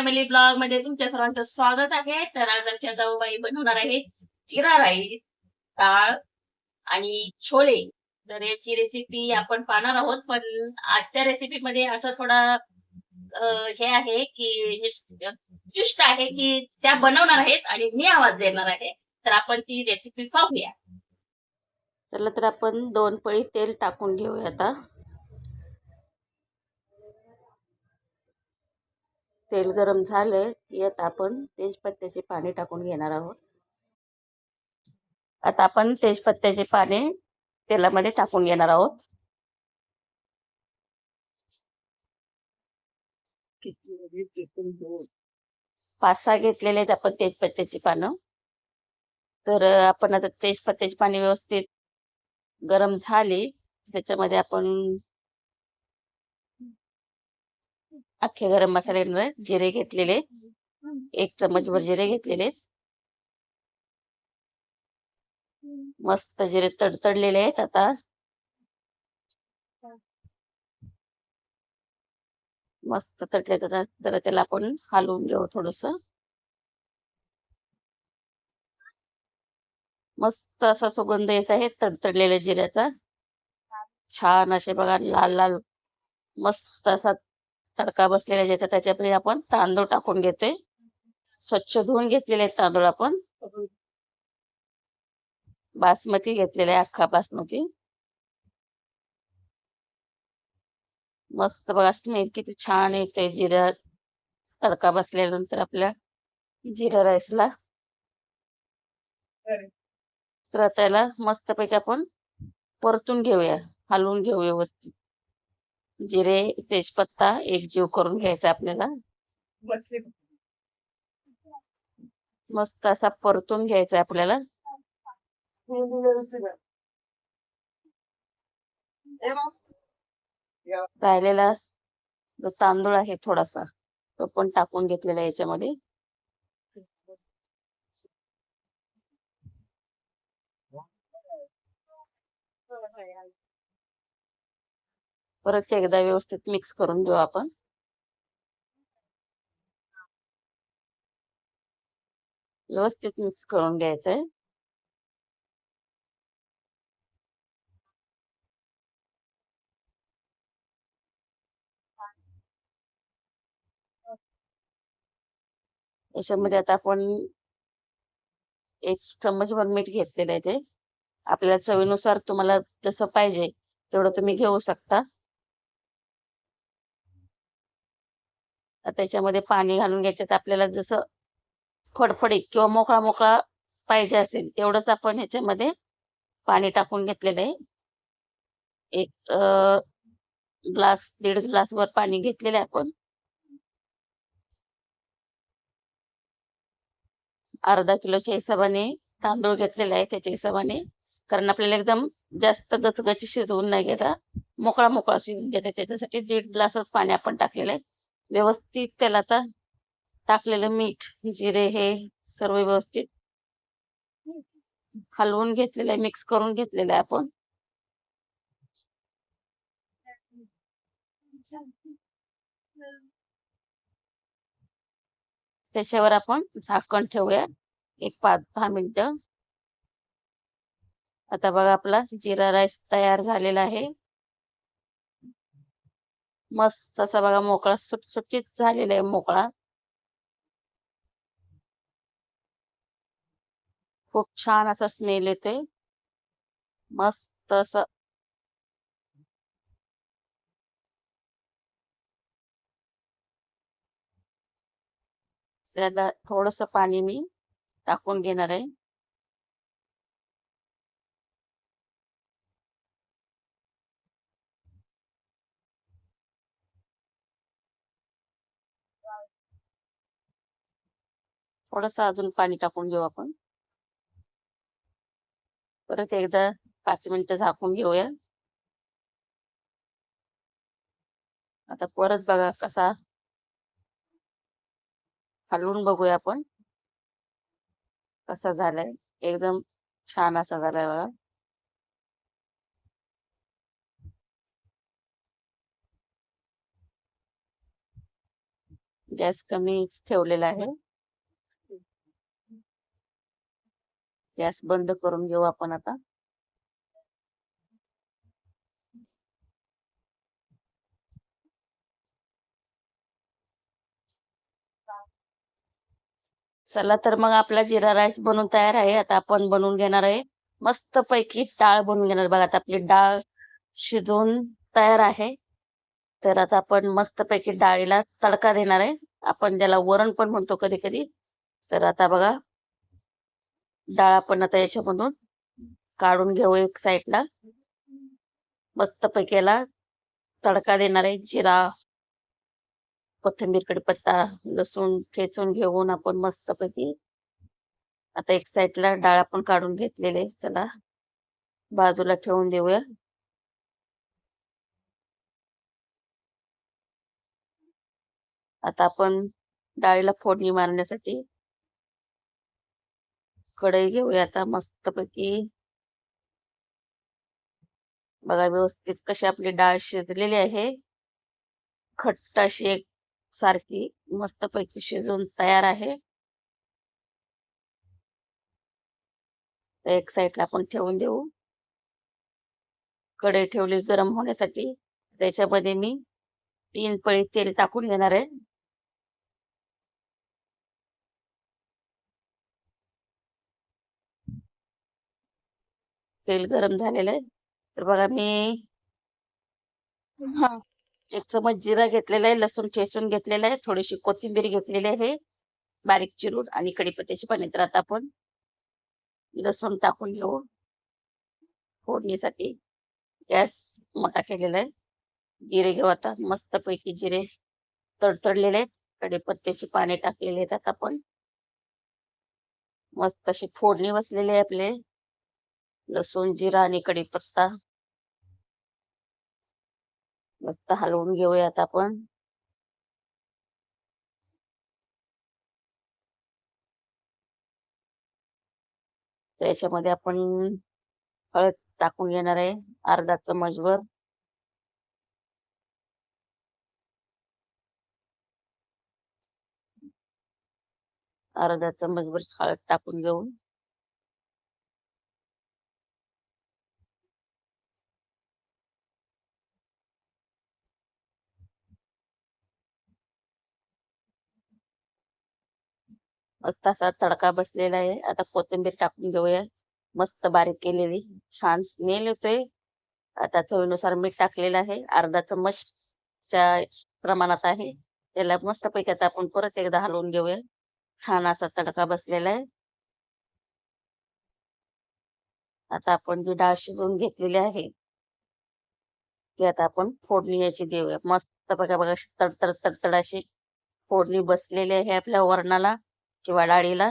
Family ब्लॉगमध्ये तुमच्या सर्वांचं स्वागत आहे. तर आज आमच्या जाऊबाई बनवणार आहेत जिरा राईस डाळ आणि छोले. तर याची रेसिपी आपण पाहणार आहोत पण आजच्या रेसिपी मध्ये असं थोडा हे आहे की चुष्ट आहे की त्या बनवणार आहेत आणि मी आवाज देणार आहे. तर आपण ती रेसिपी पाहूया. चला तर आपण दोन पळी तेल टाकून घेऊया आता. तेल गरम झालं की आता आपण तेजपत्त्याची पाने टाकून घेणार आहोत. आता आपण तेजपत्त्याचे पाने तेलामध्ये टाकून घेणार आहोत. पाच सहा घेतलेले आहेत आपण तेजपत्त्याची पानं. तर आपण आता तेजपत्त्याची पाने व्यवस्थित गरम झाली. त्याच्यामध्ये आपण अख्खे गरम मसाले जिरे घेतलेले. एक चमचभर जिरे घेतलेले. मस्त जिरे तडतडलेले आहेत आता. मस्त तटले तर तर त्याला आपण हलवून घेऊ थोडस. मस्त असा सुगंध येत आहे तडतडलेल्या जिऱ्याचा. छान असे बघा लाल लाल मस्त असा तडका बसलेला ज्याचा त्याच्यामध्ये आपण तांदूळ टाकून घेतोय. स्वच्छ धुवून घेतलेले आहेत तांदूळ आपण. बासमती घेतलेला आहे अख्खा बासमती. मस्त बघा स्मेल किती छान येते जिरा. तडका बसल्यानंतर आपल्या जिरा राईसला. तर त्याला मस्तपैकी आपण परतून घेऊया हलवून घेऊ व्यवस्थित. जिरे तेजपत्ता एक जीव करून घ्यायचा आपल्याला मस्त असा परतून घ्यायचा आपल्याला राहिलेला जो तांदूळ आहे थोडासा तो पण टाकून घेतलेला आहे याच्यामध्ये परत एकदा व्यवस्थित मिक्स करून घेऊ आपण. व्यवस्थित मिक्स करून घ्यायचंय. याच्यामध्ये आता आपण एक चम्मचभर मीठ घेतलेलं आहे ते. आपल्याला चवीनुसार तुम्हाला जसं पाहिजे तेवढं तुम्ही घेऊ शकता. त्याच्यामध्ये पाणी घालून घ्यायच्यात आपल्याला जसं फडफडीत किंवा मोकळा मोकळा पाहिजे असेल तेवढंच आपण ह्याच्यामध्ये पाणी टाकून घेतलेलं आहे. एक ग्लास दीड ग्लास वर पाणी घेतलेलं आहे आपण. अर्धा किलोच्या हिशोबाने तांदूळ घेतलेला आहे त्याच्या हिशोबाने. कारण आपल्याला एकदम जास्त गचगची शिजवून नाही घेता मोकळा मोकळा शिजवून घेता. त्याच्यासाठी दीड ग्लासच पाणी आपण टाकलेलं आहे. व्यवस्थित त्याला आता टाकलेलं मीठ जिरे हे सर्व व्यवस्थित हलवून घेतलेलं आहे मिक्स करून घेतलेलं आहे आपण. त्याच्यावर आपण झाकण ठेवूया एक पाच दहा मिनिट. आता बघा आपला जिरा राईस तयार झालेला आहे. मस्त असा बघा मोकळा सुटसुटीत झालेला आहे मोकळा. खूप छान असा स्मेल येतोय. मस्त असं. त्याला थोडस पाणी मी टाकून घेणार आहे. थोडस अजून पाणी टाकून घेऊ आपण. परत एकदा पाच मिनिटं झाकून घेऊया. आता परत बघा कसा हलवून बघूया आपण. कसा झालाय? एकदम छान असा झालाय बघा. गॅस कमी ठेवलेला आहे. गॅस बंद करून घेऊ आपण आता. चला तर मग आपला जिरा राईस बनून तयार आहे. आता आपण बनवून घेणार आहे. मस्त पैकी डाळ बनवून घेणार बघा आता आपली डाळ शिजवून तयार आहे. तर आता आपण मस्त पैकी डाळीला तडका देणार आहे. आपण त्याला वरण पण म्हणतो कधी कधी तर आता बघा डाळ आपण आता याच्यामधून. काढून घेऊ एक साईडला मस्त पैकीला तडका देणार आहे जिरा कोथिंबीर कडीपत्ता लसूण ठेचून घेऊन आपण मस्त पैकी आता एक साईडला डाळ आपण काढून घेतलेले चला बाजूला ठेवून देऊया. आता आपण डाळीला फोडणी मारण्यासाठी कढई घेऊया आता मस्तपैकी. बघा व्यवस्थित कशी आपली डाळ शिजलेली आहे. खट्ट अशी एक सारखी मस्तपैकी शिजून तयार आहे. एक साईडला आपण ठेवून देऊ. कढई ठेवली गरम होण्यासाठी. त्याच्यामध्ये मी तीन पळी तेल टाकून घेणार आहे. तेल गरम झालेलं आहे. तर बघा मी हा. एक चमच जिरा घेतलेला आहे लसूण ठेचून घेतलेला आहे थोडीशी कोथिंबीर घेतलेली आहे बारीक चिरून आणि कढीपत्त्याची पाणी तर आता आपण लसूण टाकून घेऊ. फोडणीसाठी गॅस मोठा केलेला आहे. जिरे घेऊ आता मस्त पैकी जिरे तडतडलेले आहेत. कढीपत्त्याची पाने टाकलेले आहेत आता आपण. मस्त अशी फोडणी बसलेली आहे आपले. लसूण जिरा आणि कढीपत्ता मस्त हलवून घेऊयात आपण. त्याच्यामध्ये आपण हळद टाकून घेणार आहे अर्धा चमचभर अर्धा चमचभर हळद टाकून घेऊन. मस्त असा तडका बसलेला आहे. आता कोथिंबीर टाकून घेऊया. मस्त बारीक केलेली. छान स्मेल येतोय. आता चवीनुसार मीठ टाकलेलं आहे. अर्धा चम्मचच्या प्रमाणात आहे. त्याला मस्त पैकी आता आपण परत एकदा हलवून घेऊया. छान असा तडका बसलेला आहे. आता आपण जी डाळ शिजवून घेतलेली आहे ती आता आपण फोडणी याची देऊया. मस्त बघा बघा तडतड तडतड अशी फोडणी बसलेली आहे आपल्या वरणाला. किंवा डाळीला.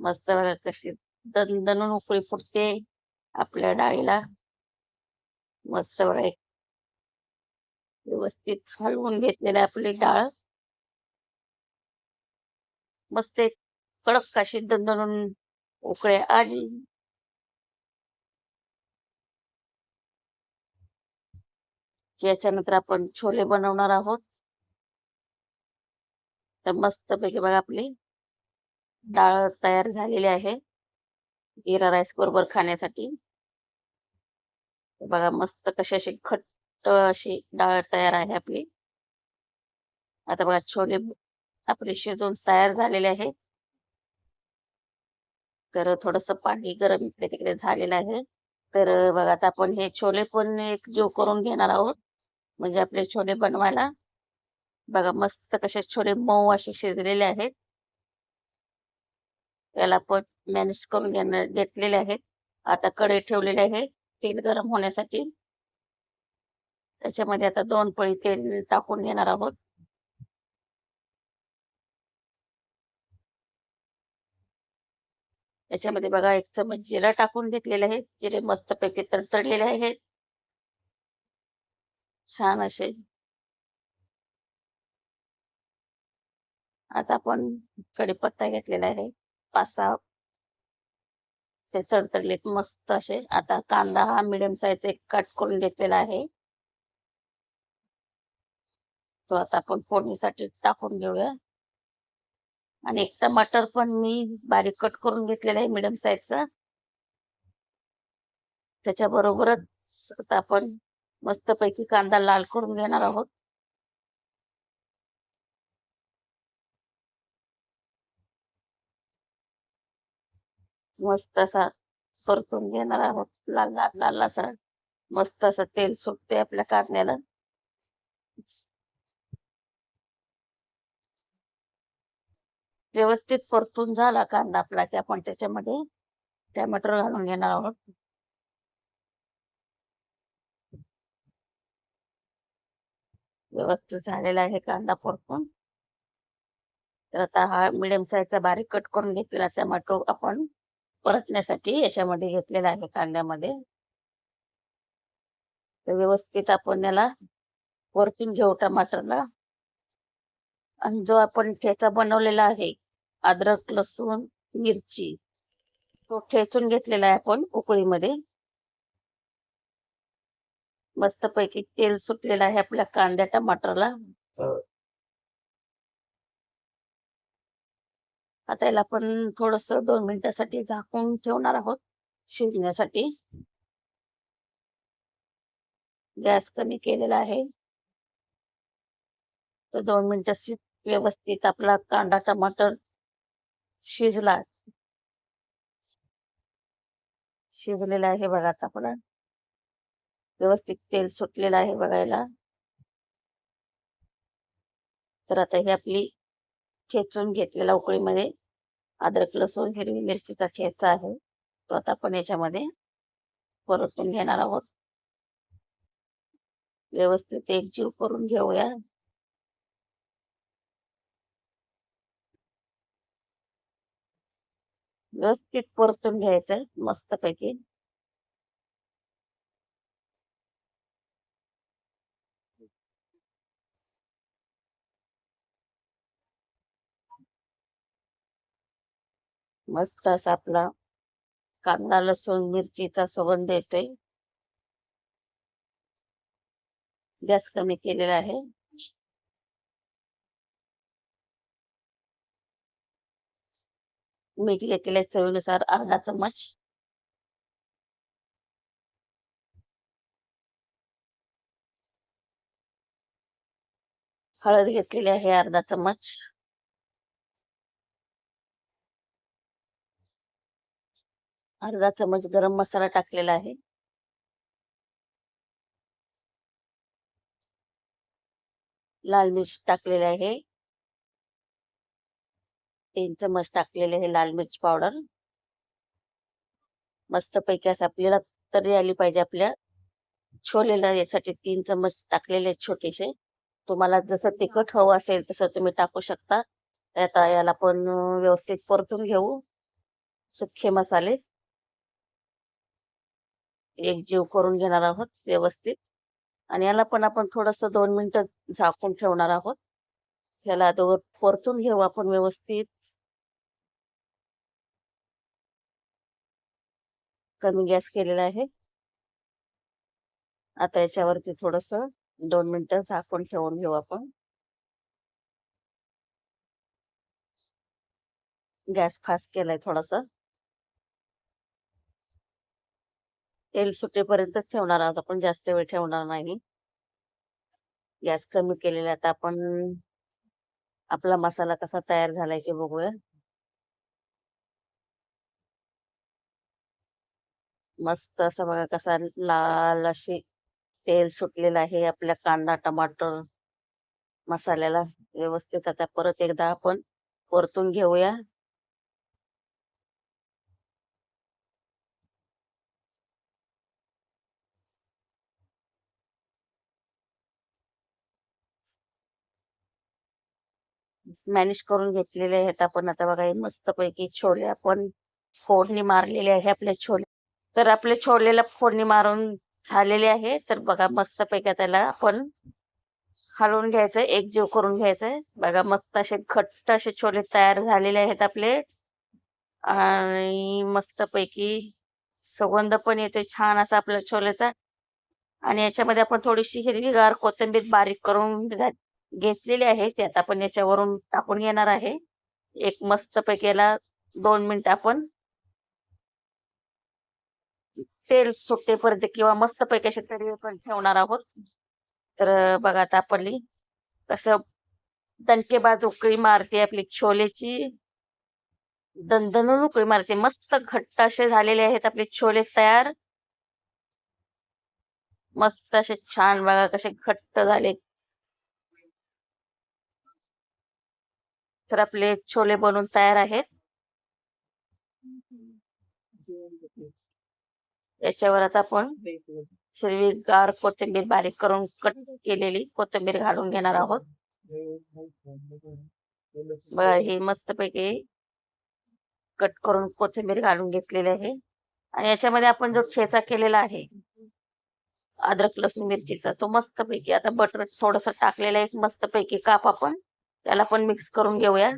मस्त बघा कशी दणदणून उकळी फुटते आपल्या डाळीला. मस्त बघा एक व्यवस्थित हलवून घेतलेली आपली डाळ. मस्त एक कडक काशी दणदणून उकळे आली याच्यानंतर आपण छोले बनवणार आहोत. तर मस्त पैकी बघा आपली डाळ तयार झालेली आहे. जिरा राईस बरोबर खाण्यासाठी. बघा मस्त कशी अशी घट्ट अशी डाळ तयार आहे आपली. आता बघा छोले आपले शिजून तयार झालेले आहे. तर थोडस पाणी गरम इकडे तिकडे झालेलं आहे. तर बघा आता आपण हे छोले पण एक जो करून घेणार आहोत. म्हणजे आपले छोले बनवायला. बघा मस्त कसे छोले मऊ असे शिजलेले आहेत. याला पट मॅनेज करून घेणार घेतलेले आहेत. आता कढई ठेवलेले आहे. तेल गरम होण्यासाठी. त्याच्यामध्ये आता दोन पळी तेल टाकून घेणार आहोत. त्याच्यामध्ये बघा एक चमच जिरा टाकून घेतलेले आहे. जिरे मस्त पैकी तडतडलेले आहेत. छान असे. आता आपण कडीपत्ता घेतलेला आहे. पाच सहा ते तडतडलेत मस्त असे. आता कांदा हा मिडियम साईज एक कट करून घेतलेला आहे. तो आता आपण फोडणीसाठी टाकून घेऊया. आणि एक टमाटर पण मी बारीक कट करून घेतलेला आहे मिडियम साईजचा त्याच्या बरोबरच आता आपण मस्तपैकी कांदा लाल करून घेणार आहोत. मस्त असा परतून घेणार आहोत. लाल लाल लाल असा मस्त असं तेल सुटते आपल्या कारण्याला. व्यवस्थित परतून झाला कांदा आपला की आपण त्याच्यामध्ये टॅमॅटो घालून घेणार आहोत. व्यवस्थित झालेला आहे कांदा परतून. तर आता हा मिडियम साईजचा बारीक कट करून घेतलेला टॅमॅटो आपण परतण्यासाठी याच्यामध्ये घेतलेला आहे कांद्यामध्ये. व्यवस्थित आपण याला परतून घेऊ टमाटरला. आणि जो आपण ठेचा बनवलेला आहे अद्रक लसूण मिरची तो ठेचून घेतलेला आहे आपण उकळीमध्ये. मस्तपैकी तेल सुटलेलं आहे आपल्या कांद्या टमाटरला. हो. आता याला आपण थोडस दोन मिनिटासाठी झाकून ठेवणार आहोत शिजण्यासाठी. गॅस कमी केलेला आहे. तर दोन मिनिटं व्यवस्थित आपला कांदा टमाटर शिजला. शिजलेला आहे बघा आता आपला व्यवस्थित तेल सुटलेलं आहे बघायला. तर आता ही आपली ठेचून घेतलेला उकळीमध्ये अद्रक लसूण हिरवी मिरचीचा ठेचा आहे. तो आता आपण याच्यामध्ये परतून घेणार आहोत. व्यवस्थित एकजीव करून घेऊया. व्यवस्थित परतून घ्यायचं मस्तपैकी. मस्त असा आपला कांदा लसूण मिरचीचा सुगंध येतोय. गॅस कमी केलेला आहे. मीठ घेतलेले चवीनुसार अर्धा चमच. हळद घेतलेली आहे अर्धा चमच. अर्धा चमच गरम मसाला टाकलेला आहे. लाल मिर्च टाकलेले आहे. तीन चमच टाकलेले आहे लाल मिर्च पावडर. मस्त पैकी असं आपल्याला तरी आली पाहिजे आपल्या छोलेला यासाठी तीन चमच टाकलेले आहेत छोटेसे. तुम्हाला जसं तिखट हवं असेल तसं तुम्ही टाकू शकता. आता याला पण व्यवस्थित परतून घेऊ. सुखे मसाले. एक जीव करून घेणार आहोत व्यवस्थित. आणि याला पण आपण थोडस दोन मिनिटं झाकून ठेवणार आहोत. याला दोघं परतून घेऊ आपण व्यवस्थित. कमी गॅस केलेला आहे. आता याच्यावरती थोडस दोन मिनिटं झाकून ठेवून घेऊ आपण. गॅस फास्ट केलाय थोडासा. तेल सुटेपर्यंतच ठेवणार आहोत आपण जास्त वेळ ठेवणार नाही. गॅस कमी केलेला आता आपण आपला मसाला कसा तयार झालाय ते बघूया. मस्त असं बघा कसा लाल अशी तेल सुटलेलं आहे आपल्या कांदा टमाटर मसाल्याला व्यवस्थित. आता परत एकदा आपण परतून घेऊया. मॅनेज करून घेतलेले आहेत. आपण आता बघा हे मस्तपैकी छोले आपण फोडणी मारलेले आहे आपले छोले. तर आपले छोलेला फोडणी मारून झालेले आहे. तर बघा मस्तपैकी त्याला आपण हलवून घ्यायचं एकजीव करून घ्यायचंय. बघा मस्त असे घट्ट असे छोले तयार झालेले आहेत आपले. आणि मस्तपैकी सुगंध पण येते छान असा आपल्या छोल्याचा आणि याच्यामध्ये आपण थोडीशी हिरवीगार कोथिंबीर बारीक करून घेतलेले आहे ते आता आपण याच्यावरून टाकून घेणार आहे. एक मस्त पैकीला दोन मिनिट आपण तेल सुटेपर्यंत किंवा मस्त पैकी अशी तरी पण ठेवणार आहोत. तर बघा आता आपली कसं दणकेबाज उकळी मारते आपली छोलेची. दणदणून उकळी मारते. मस्त घट्ट असे झालेले आहेत आपले छोले तयार. मस्त असे छान बघा कसे घट्ट झाले. तर आपले छोले बनून तयार आहेत. याच्यावर आता आपण हिरवीगार कोथिंबीर बारीक करून कट केलेली कोथिंबीर घालून घेणार आहोत. बघा ही मस्तपैकी कट करून कोथिंबीर घालून घेतलेली आहे. आणि याच्यामध्ये आपण जो ठेचा केलेला आहे अद्रक लसूण मिरचीचा तो मस्तपैकी आता बटर थोडस टाकलेला एक मस्तपैकी काप आपण त्याला पण मिक्स करून घेऊया.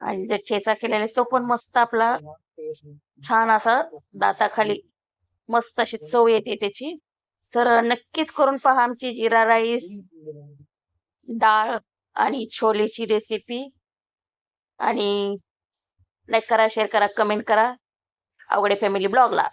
आणि जे ठेचा केलेला आहे तो पण मस्त आपला छान असा दाताखाली मस्त अशी चव येते त्याची. तर नक्कीच करून पहा आमची जिरा राईस डाळ आणि छोलेची रेसिपी आणि लाईक करा शेअर करा कमेंट करा. अवघडे फॅमिली ब्लॉगला